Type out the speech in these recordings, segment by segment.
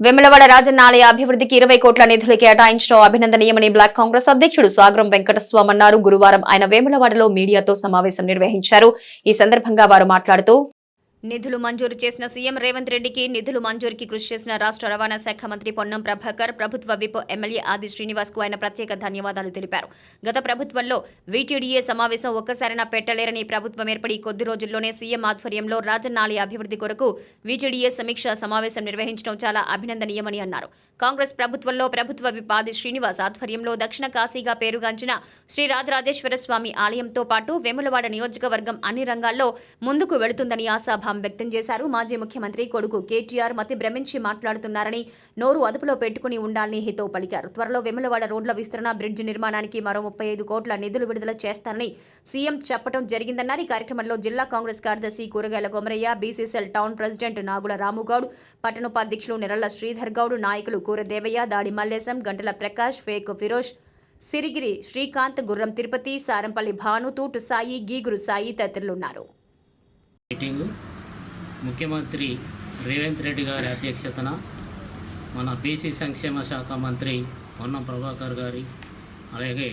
వెములవాడ రాజన్న ఆలయ అభివృద్ధికి ఇరవై కోట్ల నిధులు కేటాయించడం అభినందనీయమని బ్లాక్ కాంగ్రెస్ అధ్యక్షుడు సాగరం వెంకటస్వామి అన్నారు గురువారం ఆయన వేములవాడలో మీడియాతో సమావేశం నిర్వహించారు. ఈ సందర్భంగా వారు మాట్లాడుతూ నిధులు మంజూరు చేసిన సీఎం రేవంత్ రెడ్డికి నిధులు మంజూరుకి కృషి చేసిన రాష్ట్ర రవాణా శాఖ మంత్రి పొన్నం ప్రభాకర్ ప్రభుత్వ విప్ ఎమ్మెల్యే ఆది శ్రీనివాస్కు ఆయన ప్రత్యేక ధన్యవాదాలు తెలిపారు. గత ప్రభుత్వంలో వీటీడీఏ సమావేశం ఒక్కసారైనా పెట్టలేరని ప్రభుత్వం ఏర్పడి కొద్ది రోజుల్లోనే సీఎం ఆధ్వర్యంలో రాజన్న అభివృద్ధి కొరకు వీటీడీఏ సమీక్ష సమావేశం నిర్వహించడం చాలా అభినందనీయమని అన్నారు. కాంగ్రెస్ ప్రభుత్వంలో ప్రభుత్వ విప్ ఆది శ్రీనివాస్ ఆధ్వర్యంలో దక్షిణ కాశీగా పేరుగాంచిన శ్రీ రాజరాజేశ్వర స్వామి ఆలయంతో పాటు వేములవాడ నియోజకవర్గం అన్ని రంగాల్లో ముందుకు వెళుతుందని ఆశాభావం. వ్యక్తం చేశారు. మాజీ ముఖ్యమంత్రి కొడుకు కేటీఆర్ మతి భ్రమించి మాట్లాడుతున్నారని నోరు అదుపులో పెట్టుకుని ఉండాలని హితో పలికారు. త్వరలో వెములవాడ రోడ్ల విస్తరణ బ్రిడ్జ్ నిర్మాణానికి మరో ముప్పై ఐదు కోట్ల నిధులు విడుదల చేస్తారని సీఎం చెప్పడం జరిగిందన్నారు. ఈ కార్యక్రమంలో జిల్లా కాంగ్రెస్ కార్యదర్శి Kuragayala Komaraiah BCCL town president Nagula Ramugoud పట్టణోపాధ్యక్షులు నెరళ్ళ Sridhar Goud నాయకులు కూర దేవయ్య దాడి మల్లేశం గంటల ప్రకాష్ ఫేక్ ఫిరోజ్ సిరిగిరి శ్రీకాంత్ గుర్రం తిరుపతి సారంపల్లి భాను తూటు సాయి గీగురు సాయి తదితరులున్నారు. మీటింగు ముఖ్యమంత్రి రేవంత్ రెడ్డి గారి అధ్యక్షతన మన బీసీ సంక్షేమ శాఖ మంత్రి పొన్నం ప్రభాకర్ గారి అలాగే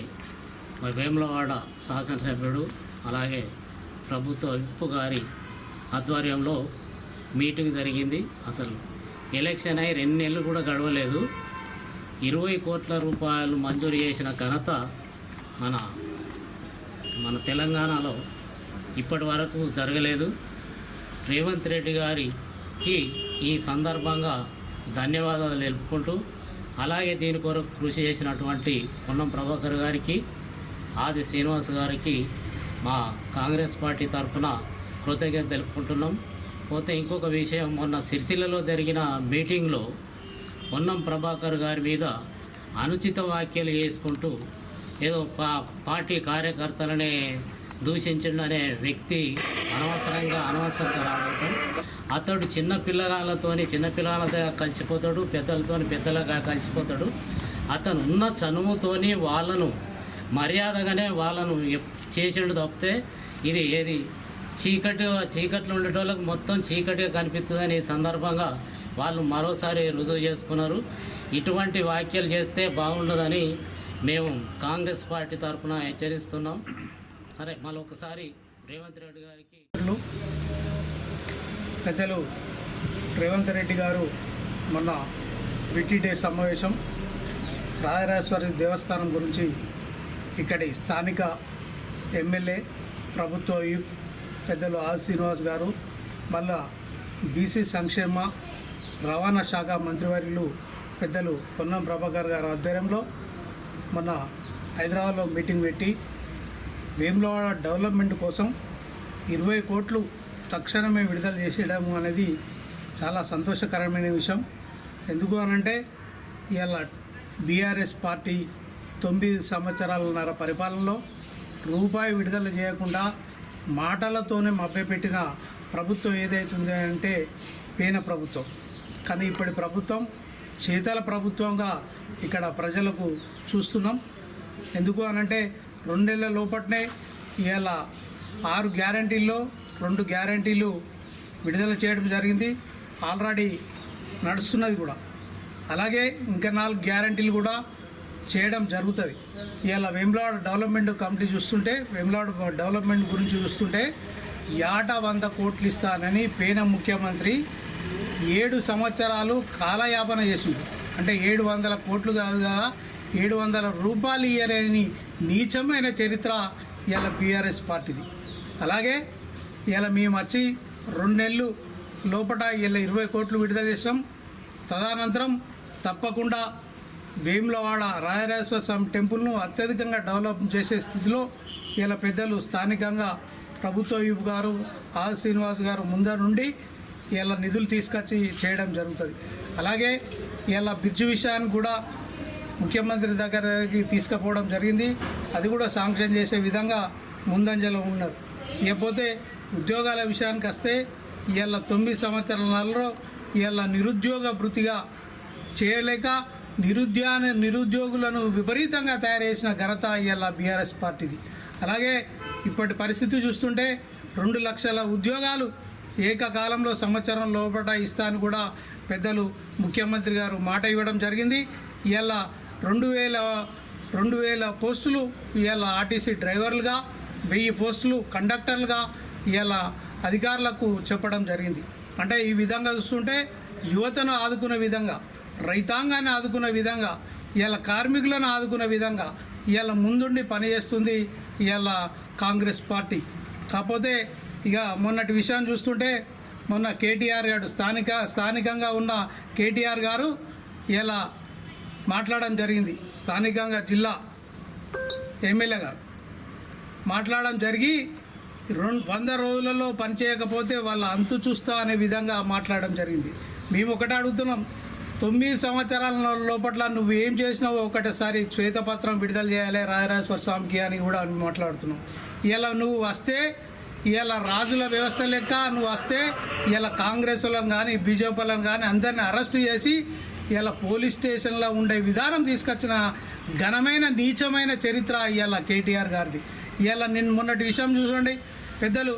మరి వేములవాడ శాసనసభ్యుడు అలాగే ప్రభుత్వ విప్పు గారి ఆధ్వర్యంలో మీటింగ్ జరిగింది. అసలు ఎలక్షన్ అయి రెండు నెలలు కూడా గడవలేదు. ఇరవై కోట్ల రూపాయలు మంజూరు చేసిన ఘనత మన మన తెలంగాణలో ఇప్పటి వరకు జరగలేదు. రేవంత్ రెడ్డి గారికి ఈ సందర్భంగా ధన్యవాదాలు తెలుపుకుంటూ అలాగే దీని కొరకు కృషి చేసినటువంటి పొన్నం ప్రభాకర్ గారికి ఆది శ్రీనివాస్ గారికి మా కాంగ్రెస్ పార్టీ తరఫున కృతజ్ఞత తెలుపుకుంటున్నాం. పోతే ఇంకొక విషయం మొన్న సిరిసిల్లలో జరిగిన మీటింగ్లో పొన్నం ప్రభాకర్ గారి మీద అనుచిత వ్యాఖ్యలు చేసుకుంటూ ఏదో పా పార్టీ కార్యకర్తలనే దూషించిండనే వ్యక్తి అనవసరంగా అనవసరంగా రావడం అతడు చిన్న పిల్లగాళ్ళతోని చిన్న పిల్లలతో కలిసిపోతాడు పెద్దలతోని పెద్దలుగా కలిసిపోతాడు. అతను ఉన్న చనువుతోని వాళ్ళను మర్యాదగానే వాళ్ళను చేసిండు తప్పితే ఇది ఏది? చీకటి చీకట్లో ఉండేటోళ్ళకి మొత్తం చీకటిగా కనిపిస్తుందని ఈ సందర్భంగా వాళ్ళు మరోసారి రుజువు చేసుకున్నారు. ఇటువంటి వ్యాఖ్యలు చేస్తే బాగుండదని మేము కాంగ్రెస్ పార్టీ తరఫున హెచ్చరిస్తున్నాం. సరే మరొకసారి రేవంత్ రెడ్డి గారికి పెద్దలు రేవంత్ రెడ్డి గారు మొన్న బిటిడే సమావేశం రాజరాజేశ్వరి దేవస్థానం గురించి ఇక్కడి స్థానిక ఎమ్మెల్యే ప్రభుత్వ పెద్దలు ఆర్ శ్రీనివాస్ గారు మళ్ళా బీసీ సంక్షేమ రవాణా శాఖ మంత్రివర్యులు పెద్దలు పొన్నం ప్రభాకర్ గారి ఆధ్వర్యంలో మొన్న హైదరాబాద్లో మీటింగ్ పెట్టి వేములవాడ డెవలప్మెంట్ కోసం ఇరవై కోట్లు తక్షణమే విడుదల చేసేయడం అనేది చాలా సంతోషకరమైన విషయం. ఎందుకు అనంటే ఇవాళ బీఆర్ఎస్ పార్టీ తొమ్మిది సంవత్సరాలన్నర పరిపాలనలో రూపాయి విడుదల చేయకుండా మాటలతోనే మభ్యపెట్టిన ప్రభుత్వం ఏదైతుంది అంటే పేన ప్రభుత్వం. కానీ ఇప్పటి ప్రభుత్వం చేతల ప్రభుత్వంగా ఇక్కడ ప్రజలకు చూస్తున్నాం. ఎందుకు అనంటే రెండేళ్ళ లోపట్నే ఇవాళ ఆరు గ్యారంటీల్లో రెండు గ్యారంటీలు విడుదల చేయడం జరిగింది. ఆల్రెడీ నడుస్తున్నది కూడా. అలాగే ఇంకా నాలుగు గ్యారంటీలు కూడా చేయడం జరుగుతుంది. ఇవాళ వెమ్లాడ్ డెవలప్మెంట్ కమిటీ చూస్తుంటే వెమ్లాడ్ డెవలప్మెంట్ గురించి చూస్తుంటే యాట వంద కోట్లు ఇస్తానని పేన ముఖ్యమంత్రి ఏడు సంవత్సరాలు కాలయాపన చేసింది అంటే ఏడు వందల కోట్లు కాదు కదా ఏడు వందల రూపాయలు ఇయ్యలేని నీచమైన చరిత్ర ఇలా బీఆర్ఎస్ పార్టీది. అలాగే ఇలా మేము వచ్చి రెండు నెలలు లోపల ఇలా ఇరవై కోట్లు విడుదల చేసాం తదనంతరం తప్పకుండా వేములవాడ రాజరాజేశ్వర స్వామి టెంపుల్ను అత్యధికంగా డెవలప్ చేసే స్థితిలో ఇలా పెద్దలు స్థానికంగా ప్రభుత్వ విప్ గారు ఆర్ శ్రీనివాస్ గారు ముందర నుండి ఇలా నిధులు తీసుకొచ్చి చేయడం జరుగుతుంది. అలాగే ఇలా బ్రిడ్జ్ విషయాన్ని కూడా ముఖ్యమంత్రి దగ్గరికి తీసుకుపోవడం జరిగింది. అది కూడా శాంక్షన్ చేసే విధంగా ముందంజలో ఉన్నారు ఇకపోతే ఉద్యోగాల విషయానికి వస్తే ఇవాళ తొమ్మిది సంవత్సరాలలో ఇవాళ నిరుద్యోగ వృత్తిగా చేయలేక నిరుద్యోగ నిరుద్యోగులను విపరీతంగా తయారు చేసిన ఘనత ఇవాళ బీఆర్ఎస్ పార్టీది. అలాగే ఇప్పటి పరిస్థితి చూస్తుంటే రెండు లక్షల ఉద్యోగాలు ఏకకాలంలో సంవత్సరం లోపల ఇస్తాను కూడా పెద్దలు ముఖ్యమంత్రి గారు మాట ఇవ్వడం జరిగింది. ఇలా రెండు వేల రెండు వేల పోస్టులు ఇవాళ ఆర్టీసీ డ్రైవర్లుగా వెయ్యి పోస్టులు కండక్టర్లుగా ఇవాళ అధికారులకు చెప్పడం జరిగింది. అంటే ఈ విధంగా చూస్తుంటే యువతను ఆదుకునే విధంగా రైతాంగాన్ని ఆదుకునే విధంగా ఇవాళ కార్మికులను ఆదుకునే విధంగా ఇవాళ ముందుండి పనిచేస్తుంది ఇవాళ కాంగ్రెస్ పార్టీ. కాకపోతే ఇక మొన్నటి విషయాన్ని చూస్తుంటే మొన్న కేటీఆర్ గారు స్థానిక స్థానికంగా ఉన్న కేటీఆర్ గారు ఇలా మాట్లాడడం జరిగింది. స్థానికంగా జిల్లా ఎమ్మెల్యే గారు. మాట్లాడడం జరిగి రెండు వంద రోజులలో పనిచేయకపోతే వాళ్ళ అంతు చూస్తా అనే విధంగా మాట్లాడడం జరిగింది. మేము ఒకటే అడుగుతున్నాం. తొమ్మిది సంవత్సరాల లోపట్ల నువ్వు ఏం చేసినావో ఒకటేసారి శ్వేతపత్రం విడుదల చేయాలి రాజరాజేశ్వర స్వామికి అని కూడా మాట్లాడుతున్నాం. ఇలా నువ్వు వస్తే ఇలా రాజుల వ్యవస్థ లెక్క నువ్వు వస్తే ఇలా కాంగ్రెస్ వాళ్ళని కానీ బీజేపీ వాళ్ళని కానీ అందరిని అరెస్టు చేసి ఇలా పోలీస్ స్టేషన్లో ఉండే విధానం తీసుకొచ్చిన ఘనమైన నీచమైన చరిత్ర ఇవాళ కేటీఆర్ గారిది. ఇవాళ నిన్న మొన్నటి విషయం చూసుకోండి పెద్దలు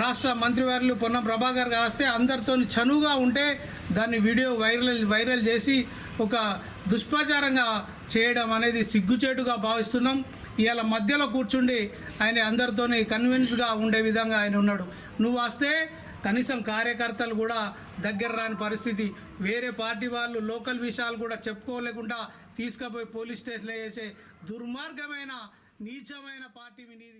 రాష్ట్ర మంత్రివర్యులు పొన్నం ప్రభాకర్ గారు వస్తే అందరితో చనువుగా ఉంటే దాన్ని వీడియో వైరల్ వైరల్ చేసి ఒక దుష్ప్రచారంగా చేయడం అనేది సిగ్గుచేటుగా భావిస్తున్నాం. ఇవాళ మధ్యలో కూర్చుండి ఆయన అందరితోని కన్విన్స్గా ఉండే విధంగా ఆయన ఉన్నాడు. నువ్వు వస్తే కనీసం కార్యకర్తలు కూడా దగ్గర రాని పరిస్థితి. వేరే పార్టీ వాళ్ళు లోకల్ విషయాలు కూడా చెప్పుకోలేకుండా తీసుకుపోయి పోలీస్ స్టేషన్లో వేసే దుర్మార్గమైన నీచమైన పార్టీ మీది.